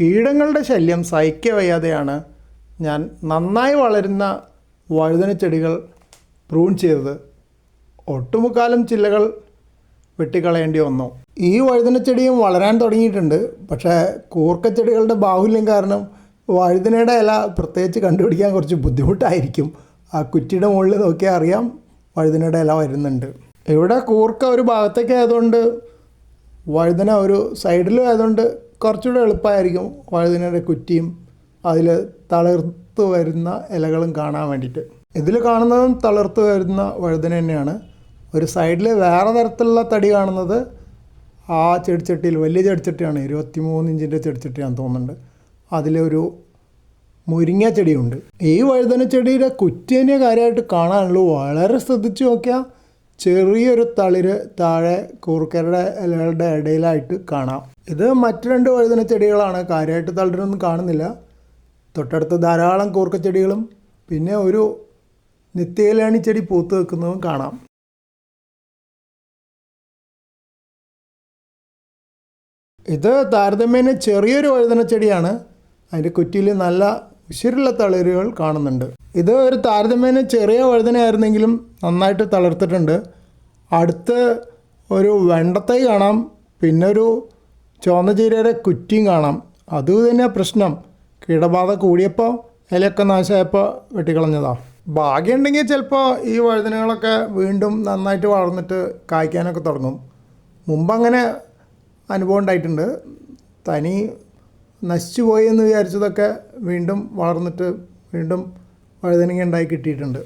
കീടങ്ങളുടെ ശല്യം സഹിക്ക വയ്യാതെയാണ് ഞാൻ നന്നായി വളരുന്ന വഴുതന ചെടികൾ പ്രൂൺ ചെയ്തത്. ഒട്ടുമുക്കാലും ചില്ലകൾ വെട്ടിക്കളയേണ്ടി വന്നു. ഈ വഴുതന ചെടിയും വളരാൻ തുടങ്ങിയിട്ടുണ്ട്. പക്ഷേ കൂർക്കച്ചെടികളുടെ ബാഹുല്യം കാരണം വഴുതനയുടെ ഇല പ്രത്യേകിച്ച് കണ്ടുപിടിക്കാൻ കുറച്ച് ബുദ്ധിമുട്ടായിരിക്കും. ആ കുറ്റിയുടെ മുകളിൽ നോക്കിയാൽ അറിയാം വഴുതനയുടെ ഇല വരുന്നുണ്ട്. ഇവിടെ കൂർക്ക ഒരു ഭാഗത്തേക്ക് ആയതുകൊണ്ട് വഴുതന ഒരു സൈഡിലും ആയതുകൊണ്ട് കുറച്ചുകൂടെ എളുപ്പമായിരിക്കും വഴുതിനയുടെ കുറ്റിയും അതിൽ തളിർത്ത് വരുന്ന ഇലകളും കാണാൻ വേണ്ടിയിട്ട്. ഇതിൽ കാണുന്നതും തളിർത്ത് വരുന്ന വഴുതന തന്നെയാണ്. ഒരു സൈഡിൽ വേറെ തരത്തിലുള്ള തടി കാണുന്നത് ആ ചെടിച്ചട്ടിയിൽ വലിയ ചെടിച്ചട്ടിയാണ് ഇരുപത്തി മൂന്ന് ഇഞ്ചിന്റെ ചെടിച്ചട്ടിയാണെന്ന് തോന്നുന്നുണ്ട്. അതിലൊരു മുരിങ്ങ ചെടിയുണ്ട്. ഈ വഴുതന ചെടിയുടെ കുറ്റിയനെ കാര്യമായിട്ട് കാണാനുള്ളൂ. വളരെ ശ്രദ്ധിച്ചു നോക്കിയാൽ ചെറിയൊരു തളിര് താഴെ കൂർക്കരുടെ ഇലകളുടെ ഇടയിലായിട്ട് കാണാം. ഇത് മറ്റു രണ്ട് വഴുതന ചെടികളാണ്. കാര്യമായിട്ട് തളിരൊന്നും കാണുന്നില്ല. തൊട്ടടുത്ത് ധാരാളം കൂർക്കച്ചെടികളും പിന്നെ ഒരു നിത്യകല്യാണി ചെടി പൂത്ത് നിൽക്കുന്നതും കാണാം. ഇത് താരതമ്യേന ചെറിയൊരു വഴുതന ചെടിയാണ്. അതിന്റെ കുറ്റിയിൽ നല്ല ഉശിരുള്ള തളിരുകൾ കാണുന്നുണ്ട്. ഇത് ഒരു താരതമ്യേന ചെറിയ വഴുതനയായിരുന്നെങ്കിലും നന്നായിട്ട് തളർത്തിട്ടുണ്ട്. അടുത്ത് ഒരു വെണ്ടത്തൈ കാണാം പിന്നെ ഒരു ചുവന്ന ചീരയുടെ കുറ്റിയും കാണാം. അത് തന്നെ പ്രശ്നം. കീടബാധ കൂടിയപ്പോൾ ഇലയൊക്കെ നാശമായപ്പോൾ വെട്ടിക്കളഞ്ഞതാണ് ഭാഗ്യമുണ്ടെങ്കിൽ ചിലപ്പോൾ ഈ വഴുതനകളൊക്കെ വീണ്ടും നന്നായിട്ട് വളർന്നിട്ട് കായ്ക്കാനൊക്കെ തുടങ്ങും. മുമ്പ് അങ്ങനെ അനുഭവം ഉണ്ടായിട്ടുണ്ട്. തനി നശിച്ചു പോയി എന്ന് വിചാരിച്ചതൊക്കെ വീണ്ടും വളർന്നിട്ട് വീണ്ടും വഴുതനങ്ങ ഉണ്ടായി കിട്ടിയിട്ടുണ്ട്.